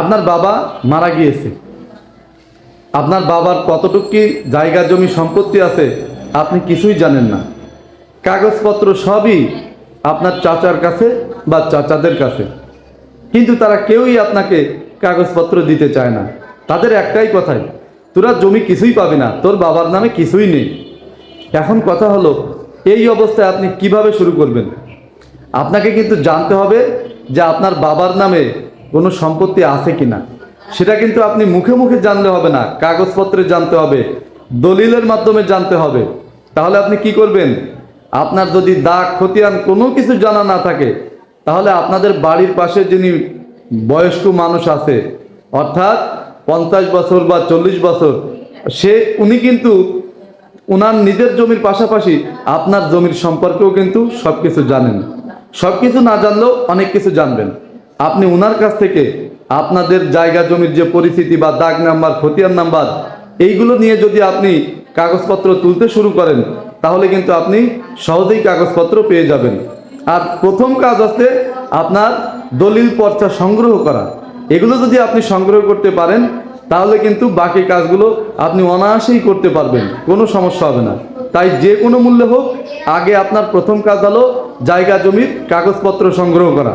আপনার বাবা মারা গিয়েছে। আপনার বাবার কতটুকু কি জায়গা, জমি, সম্পত্তি আছে, আপনি কিছুই জানেন না। কাগজপত্র সবই আপনার চাচার কাছে বা চাচাদের কাছে। কিন্তু তারা কেউই আপনাকে কাগজপত্র দিতে চায় না। তাদের একটাই কথাই তোরা জমি কিছুই পাবি না, তোর বাবার নামে কিছুই নেই। এখন কথা হলো, এই অবস্থায় আপনি কীভাবে শুরু করবেন? আপনাকে কিন্তু জানতে হবে যে আপনার বাবার নামে কোনো সম্পত্তি আছে কিনা? সেটা কিন্তু আপনি মুখে মুখে জানলে হবে না, কাগজপত্রে জানতে হবে, দলিলের মাধ্যমে জানতে হবে। তাহলে আপনি কি করবেন? আপনার যদি দাগ, খতিয়ান কোনো কিছু জানা না থাকে, তাহলে আপনাদের বাড়ির পাশে যিনি বয়স্ক মানুষ আছে, অর্থাৎ পঞ্চাশ বছর বা চল্লিশ বছর, সে উনি কিন্তু উনার নিজের জমির পাশাপাশি আপনার জমির সম্পর্কেও কিন্তু সব কিছু জানেন। সব কিছু না জানলেও অনেক কিছু জানবেন। আপনি ওনার কাছ থেকে আপনাদের জায়গা জমির যে পরিস্থিতি বা দাগ নাম্বার, খতিয়ান নাম্বার, এইগুলো নিয়ে যদি আপনি কাগজপত্র তুলতে শুরু করেন, তাহলে কিন্তু আপনি সহজেই কাগজপত্র পেয়ে যাবেন। আর প্রথম কাজ হচ্ছে আপনার দলিল পর্চা সংগ্রহ করা। এগুলো যদি আপনি সংগ্রহ করতে পারেন, তাহলে কিন্তু বাকি কাজগুলো আপনি অনায়াসেই করতে পারবেন, কোনো সমস্যা হবে না। তাই যে কোনো মূল্যে হোক, আগে আপনার প্রথম কাজ হলো জায়গা জমির কাগজপত্র সংগ্রহ করা।